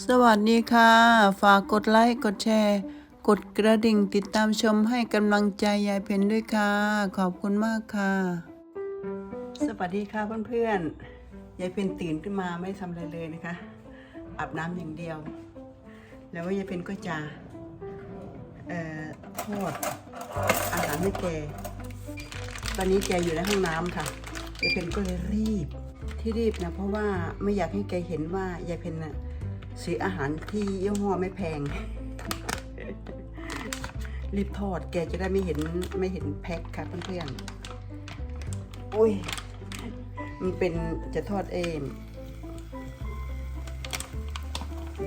สวัสดีค่ะ ฝากกดไลค์ กดแชร์ กดกระดิ่งติดตามชมให้กำลังใจยายเพนด้วยค่ะ ขอบคุณมากค่ะ สวัสดีค่ะเพื่อนๆ ยายเพนตื่นขึ้นมาไม่ทำอะไรเลยนะคะ อาบน้ำอย่างเดียว แล้วยายเพนก็จะเอ่อทอดอาหารให้แก ตอนนี้แกอยู่ในห้องน้ำค่ะ ยายเพนก็เลยรีบที่รีบนะเพราะว่าไม่อยากให้แกเห็นว่ายายเพนน่ะ ซื้ออาหารที่ยี่ห้อไม่แพง รีบทอดแกจะได้ไม่เห็นไม่เห็นแพ็คค่ะเพื่อนๆอุ้ย มันเป็นจะทอดเอง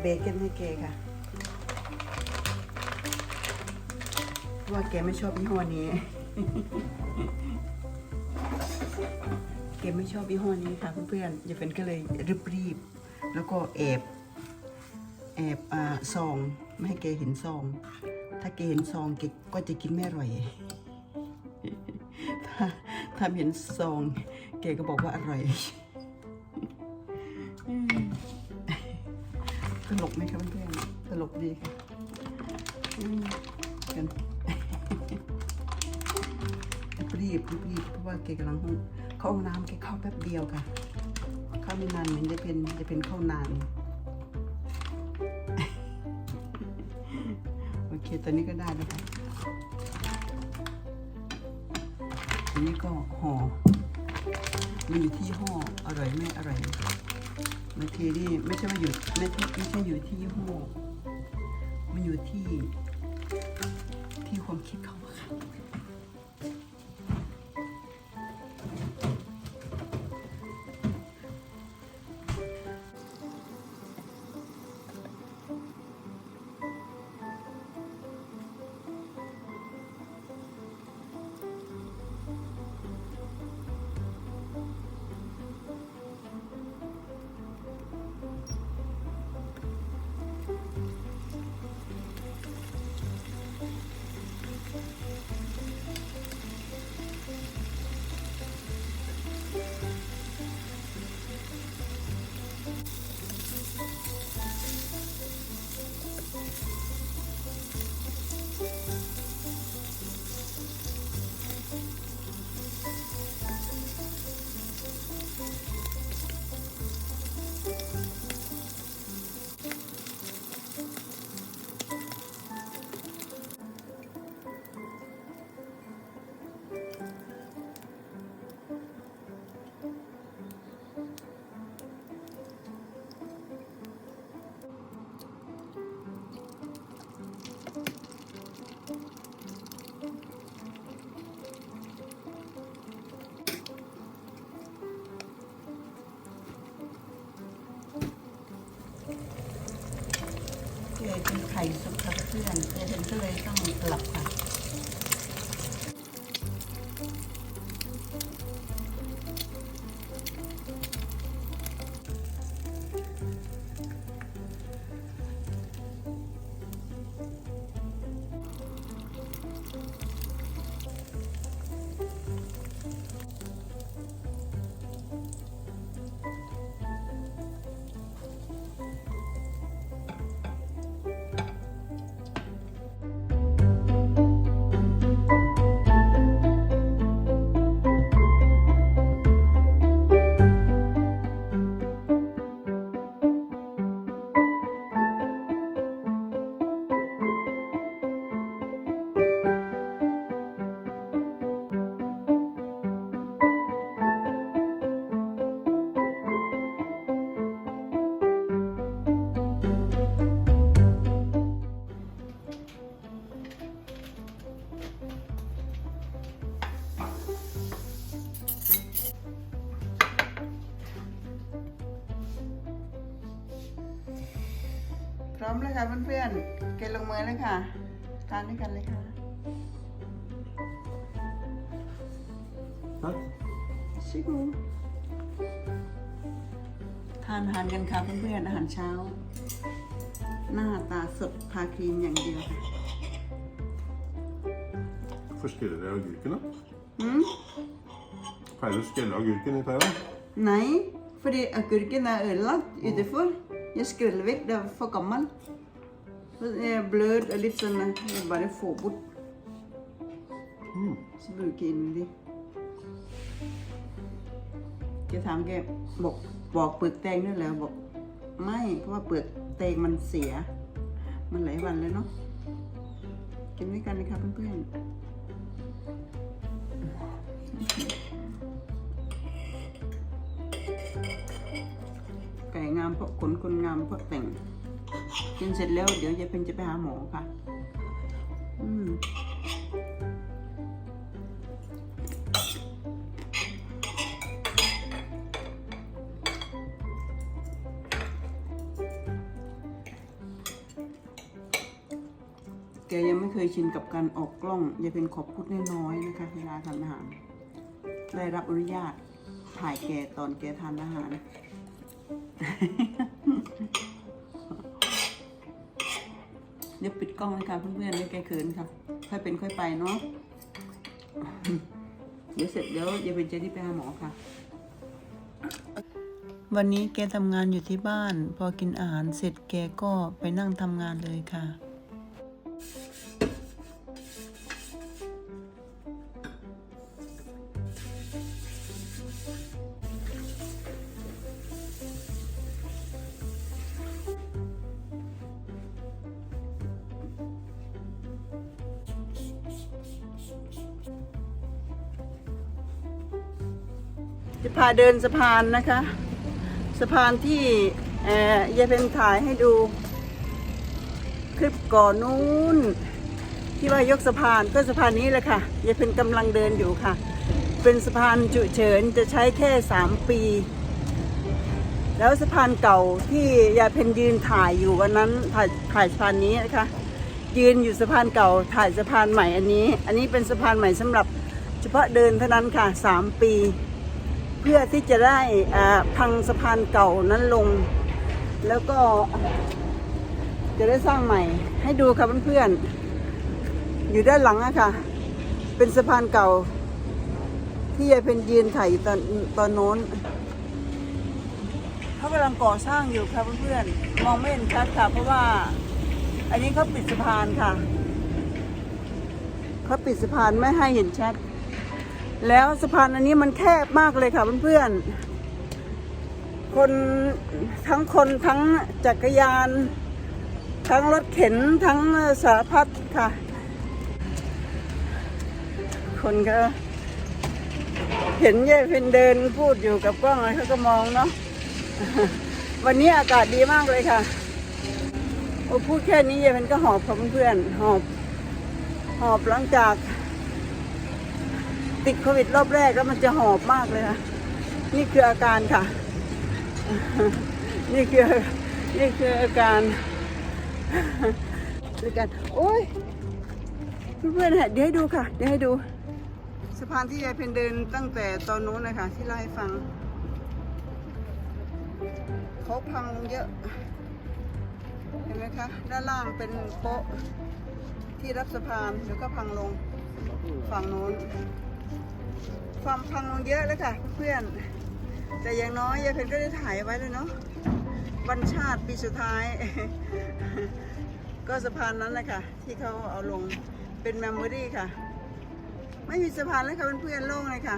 เบคอนให้แกค่ะเพราะว่าแกไม่ชอบยี่ห้อนี้ แกไม่ชอบยี่ห้อนี้ค่ะเพื่อนๆอย่าเป็นก็เลยรีบๆแล้วก็แอบ แอบอ่าซอง ไม่ให้แกเห็นซอง ถ้าแกเห็นซองแกก็จะกินไม่อร่อย ถ้าถ้าเห็นซองแกก็บอกว่าอร่อยตลกไหมคะเพื่อนตลกดีค่ะกันรีบรีบเพราะว่าแกกำลังห้องเข้าห้องน้ำแกเข้าแป๊บเดียวค่ะ เข้าไม่นานเหมือนจะเป็นจะเป็นเข้านาน เคตอนนี้ก็ได้แล้วค่ะอันนี้ก็ห่อมันอยู่ที่ห่ออร่อยไม่อร่อยบางทีนี่ไม่ใช่ว่าอยู่ไม่ใช่ไม่ใช่อยู่ที่ยี่ห้อมันอยู่ที่ที่ความคิดเขาค่ะ ร้อมเลยค่ะเพื่อนๆ เกลลงมือเลยค่ะ ทานด้วยกันเลยค่ะ Tack. ชิบูทานอาหารกันค่ะเพื่อนๆ อาหารเช้า หน้าตาสดทาครีมอย่างเดียวค่ะ Varför skrev jag agurkorna? หืม Pleier du å skelle agurken i pæra? Nei, fordi agurken er ødelagt utenfor. Jag skulle väck det för gammal. Jag blöd lite sån jag bara få bort. Så brukar in det. แกถามแกบอกบอกเปลือกแตงด้วยแล้วบอก ไม่เพราะว่าเปลือกแตงมันเสีย มันหลายวันแล้วเนาะกินด้วยกันนะครับเพื่อนๆ ไก่งามเพราะขนคนงามเพราะแต่ง กินเสร็จแล้วเดี๋ยวยายเป็นจะไปหาหมอค่ะ อืมแกยังไม่เคยชินกับการออกกล้องยายเป็นขอบพูดน้อยๆนะคะ เวลาทานอาหาร ได้รับอนุญาตถ่ายแกตอนแกทานอาหาร เดี๋ยวปิดกล้องเลยค่ะเพื่อนๆเดี๋ยวแกเขินค่ะ ค่อยเป็นค่อยไปเนาะ เดี๋ยวเสร็จเดี๋ยวยาเป็นจที่ไปหาหมอค่ะ วันนี้แกทำงานอยู่ที่บ้าน พอกินอาหารเสร็จแกก็ไปนั่งทำงานเลยค่ะ จะพาเดินสะพานนะคะ สะพานที่เอ่อยายเป็นถ่ายให้ดู คลิปก่อนนู้น ที่ว่ายกสะพานก็สะพานนี้แหละค่ะยายเป็นกำลังเดินอยู่ค่ะ เป็นสะพานฉุเฉินจะใช้แค่สามปี แล้วสะพานเก่าที่ยายเพนยืนถ่ายอยู่วันนั้นถ่ายถ่ายสะพานนี้นะคะยืนอยู่สะพานเก่าถ่ายสะพานใหม่อันนี้ อันนี้เป็นสะพานใหม่สำหรับเฉพาะเดินเท่านั้นค่ะสามปี พื่อที่จะได้พังสะพานเก่านั้นลง แล้วก็จะได้สร้างใหม่ ให้ดูค่ะเพื่อนๆอยู่ด้านหลังอะค่ะ เป็นสะพานเก่า ที่ยายเป็นยืนถ่ายอยู่ตอนตอนโน้นเขากำลังก่อสร้างอยู่ค่ะเพื่อนๆมองไม่เห็นชัดค่ะเพราะว่า อันนี้เขาปิดสะพานค่ะเขาปิดสะพานไม่ให้เห็นชัด แล้วสะพานอันนี้มันแคบมากเลยค่ะเพื่อนๆ คนทั้งคนทั้งจักรยาน ทั้งรถเข็นทั้งสารพัดค่ะ คนก็เห็นยายเพนเดินพูดอยู่กับกล้องอะไรเขาก็มองเนาะวันนี้อากาศดีมากเลยค่ะโอ้พูดแค่นี้ยายเพนก็หอบค่ะเพื่อนๆหอบ หอบหลังจาก ติดโควิดรอบแรกแล้วมันจะหอบมากเลยค่ะนี่คืออาการค่ะ นี่คือนี่คืออาการคือการโอ้ยเพื่อนๆเดี๋ยวให้ดูค่ะ เดี๋ยวให้ดู สะพานที่ยายเพนเดินตั้งแต่ตอนนู้นนะคะที่เล่าให้ฟังเขาพังเยอะ เห็นไหมคะ ด้านล่างเป็นโป๊ะที่รับสะพานเดี๋ยวก็พังลงฝั่งโน้น ความพังลงเยอะแล้วค่ะเพื่อนแต่อย่างน้อยยายเพนก็ได้ถ่ายไว้เลยเนาะวันชาติปีสุดท้าย ก็สะพานนั้นแหละค่ะ ที่เขาเอาลงเป็นเมมโมรี่ค่ะ ไม่มีสะพานแล้วค่ะเพื่อนๆโล่งเลยค่ะ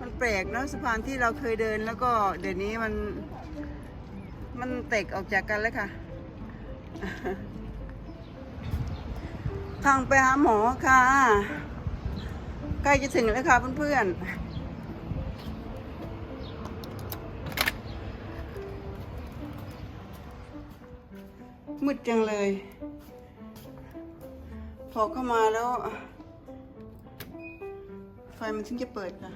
มันแปลกเนอะสะพานที่เราเคยเดินแล้วก็เดี๋ยวนี้มันมันแตกออกจากกันแล้วค่ะ ทางไปหาหมอค่ะ ใกล้จะถึงแล้วค่ะเพื่อนๆ มืดจังเลย พอเข้ามาแล้ว ไฟมันถึงจะเปิดค่ะ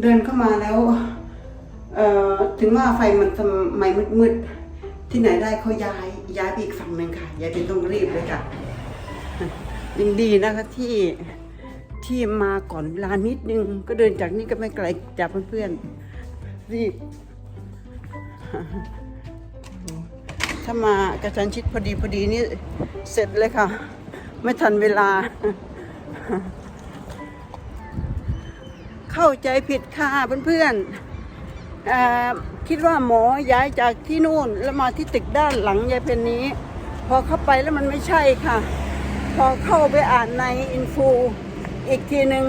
เดินเข้ามาแล้ว ถึงว่าไฟมันทำไมมืดๆ ที่ไหนได้เขาย้ายย้ายไปอีกฝั่งหนึ่งค่ะย้ายเป็นต้องรีบเลยค่ะยังดีนะคะที่ที่มาก่อนเวลานิดนึง ก็เดินจากนี่ก็ไม่ไกลจากเพื่อนๆรีบถ้ามากระชันชิดพอดีพอดีนี่เสร็จเลยค่ะ ไม่ทันเวลา เข้าใจผิดค่ะเพื่อนๆ คิดว่าหมอย้ายจากที่นู่นแล้วมาที่ตึกด้านหลังยายเพนนี้ พอเข้าไปแล้วมันไม่ใช่ค่ะ พอเข้าไปอ่านในอินฟูอีกทีหนึ่ง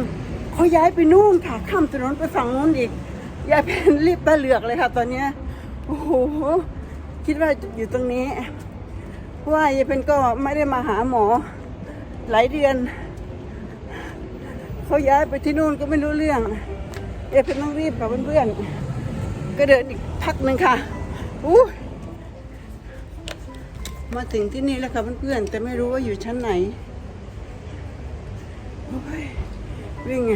เขาย้ายไปนู่นค่ะ ข้ามถนนไปฝั่งนู้นอีกยายเพนรีบตะเหลือกเลยค่ะ ตอนเนี้ยโอ้โหคิดว่าอยู่ตรงนี้ว่ายายเพนก็ไม่ได้มาหาหมอ หลายเดือนเขาย้ายไปที่นู่นก็ไม่รู้เรื่องยายเพนต้องรีบกับเพื่อนๆ ก็เดินอีกพักหนึ่งค่ะอู้มาถึงที่นี่แล้วค่ะเพื่อนๆแต่ไม่รู้ว่าอยู่ชั้นไหนวิ่งไง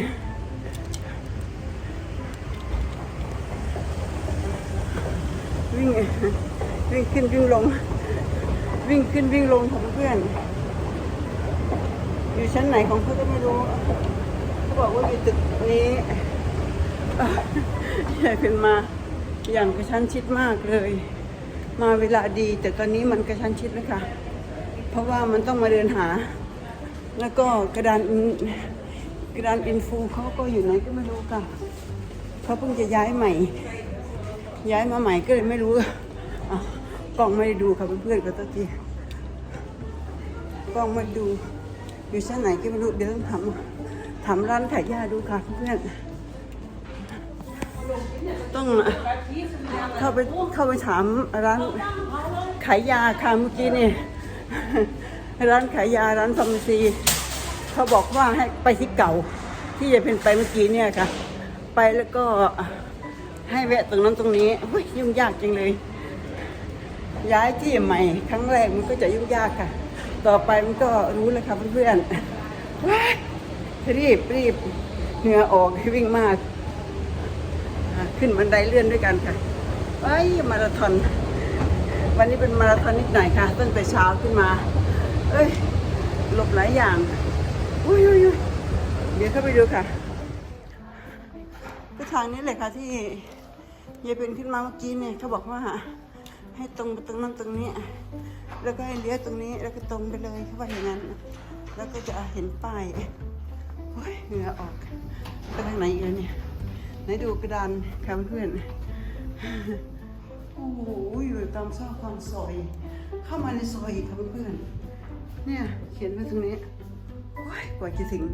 วิ่งวิ่งขึ้นวิ่งลง วิ่งขึ้นวิ่งลงค่ะเพื่อนๆอยู่ชั้นไหนของเขาก็ไม่รู้เขาบอกว่าอยู่ตึกนี้อะยายเป็นมา อย่างกระชั้นชิดมากเลย มาเวลาดี แต่ตอนนี้มันกระชั้นชิดแล้วค่ะเพราะว่ามันต้องมาเดินหา แล้วก็กระดานกระดานอินฟูเขาก็อยู่ไหนก็ไม่รู้ค่ะเขาเพิ่งจะย้ายใหม่ ย้ายมาใหม่ก็เลยไม่รู้อะกล้องไม่ได้ดูค่ะเพื่อนๆก็ต้องทีกล้องไม่ดูอยู่ชั้นไหนก็ไม่รู้เดี๋ยวต้องถามถามร้านขายยาดูค่ะเพื่อน ต้องเข้าไปเข้าไปถามร้านขายยาค่ะเมื่อกี้นี่ร้านขายยาร้านฟาร์มซีเขาบอกว่าให้ไปที่เก่า ที่จะเป็นไปเมื่อกี้เนี่ยค่ะ ไปแล้วก็ให้แวะตรงนั้นตรงนี้โอ้ยยุ่งยากจังเลย ย้ายที่ใหม่ ครั้งแรกมันก็จะยุ่งยากค่ะ ต่อไปมันก็รู้แล้วค่ะเพื่อนๆรีบรีบเหงื่อออกให้วิ่งมาก ขึ้นบันไดเลื่อนด้วยกันค่ะไอ้ยมาราธอน วันนี้เป็นมาราธอนนิดหน่อยค่ะ ตั้งแต่เช้าขึ้นมา เอ้ย หลบหลายอย่าง อุ้ยอุ้ยอุ้ยเดี๋ยวเข้าไปดูค่ะก็ทางนี้เลยค่ะที่ยายเป็นขึ้นมาเมื่อกี้เนี่ยเขาบอกว่า ให้ตรงไปตรงนั้นตรงนี้ แล้วก็ให้เลี้ยวตรงนี้ แล้วก็ตรงไปเลยเขาว่าอย่างนั้น แล้วก็จะเห็นป้ายโอ้ยเหงื่อออกไปทางไหนอีกแล้วเนี่ย ไหนดูกระดานค่ะเพื่อนๆ โอ้โหอยู่ตามซอกความซอย เข้ามาในซอยอีกค่ะเพื่อนๆ เนี่ยเขียนไว้ตรงนี้โอ้ยกว่าจะถึง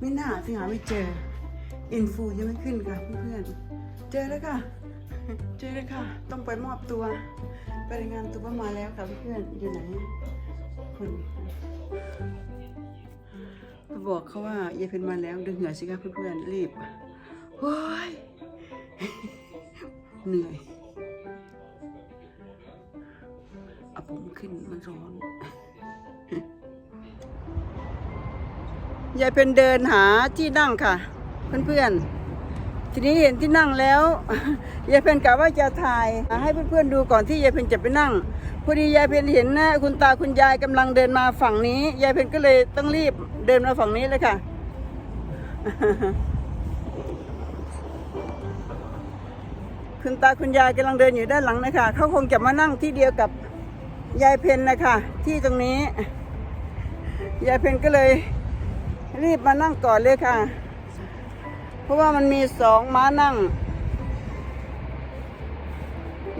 ไม่น่าถึงหาไม่เจอ อินฟูยังไม่ขึ้นค่ะเพื่อนๆ เจอแล้วค่ะเจอแล้วค่ะ ต้องไปมอบตัว ไปรายงานตัวมาแล้วค่ะเพื่อนๆ อยู่ไหนคนไปบอกเขาว่ายายเพนมาแล้วดึงเหงื่อสิคะเพื่อนๆ รีบ โอ้ยเหนื่อยเอาผมขึ้นมันร้อน ยายเป็นเดินหาที่นั่งค่ะ เพื่อนๆ ทีนี้เห็นที่นั่งแล้ว ยายเพนกะว่าจะถ่ายให้เพื่อนๆดูก่อนที่ยายเพนจะไปนั่ง พอดียายเพนเห็นนะคุณตาคุณยายกำลังเดินมาฝั่งนี้ ยายเพนก็เลยต้องรีบเดินมาฝั่งนี้เลยค่ะ คุณตาคุณยายกำลังเดินอยู่ด้านหลังนะคะเขาคงจะมานั่งที่เดียวกับยายเพนนะคะที่ตรงนี้ ยายเพนก็เลยรีบมานั่งก่อนเลยค่ะ เพราะว่ามันมีสองม้านั่ง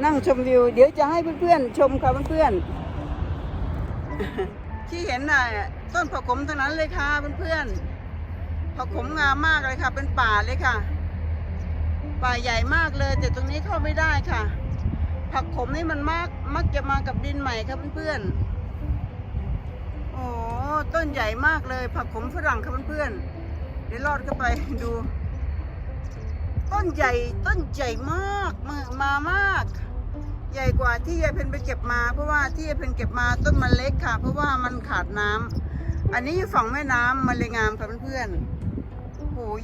นั่งชมวิว เดี๋ยวจะให้เพื่อนๆชมค่ะเพื่อนๆที่เห็นน่ะต้นผักขมทั้งนั้นเลยค่ะเพื่อนๆผักขมงามมากเลยค่ะ เป็นป่าเลยค่ะ ป่าใหญ่มากเลย แต่ตรงนี้เข้าไม่ได้ค่ะ ผักขมนี่มันมากมักจะมากับดินใหม่ครับเพื่อนๆโอ้ต้นใหญ่มากเลย ผักขมฝรั่งครับเพื่อนๆเดี๋ยวลอดเข้าไปดู ต้นใหญ่ต้นใหญ่มากมามามากใหญ่กว่าที่ยายเพนไปเก็บมา เพราะว่าที่ยายเพนเก็บมาต้นมันเล็กค่ะ เพราะว่ามันขาดน้ำอันนี้อยู่ฝั่งแม่น้ำมันเลยงามค่ะเพื่อนๆโอ้โห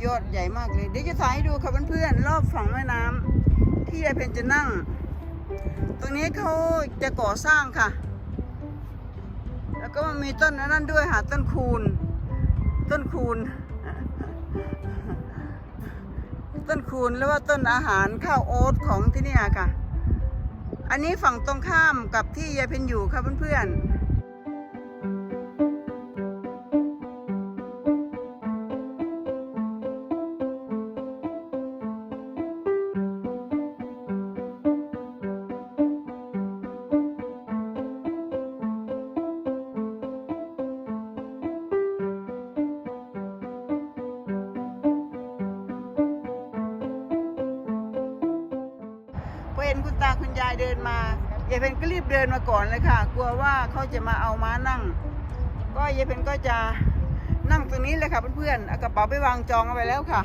ยอดใหญ่มากเลย เดี๋ยวจะถ่ายให้ดูค่ะเพื่อนๆรอบฝั่งแม่น้ำที่ยายเพนจะนั่ง ตรงนี้เขาจะก่อสร้างค่ะ แล้วก็มันมีต้นนั้นด้วยค่ะต้นคูณต้นคูณต้นคูณหรือว่าต้นอาหารข้าวโอ๊ตของที่นี่ค่ะ อันนี้ฝั่งตรงข้ามกับที่ยายเพนอยู่ค่ะเพื่อนๆ ยายเดินมายายเพนก็รีบเดินมาก่อนเลยค่ะ กลัวว่าเขาจะมาเอาม้านั่ง ก็ยายเพนก็จะนั่งตรงนี้เลยค่ะเพื่อนๆเอากระเป๋าไปวางจองเอาไว้แล้วค่ะ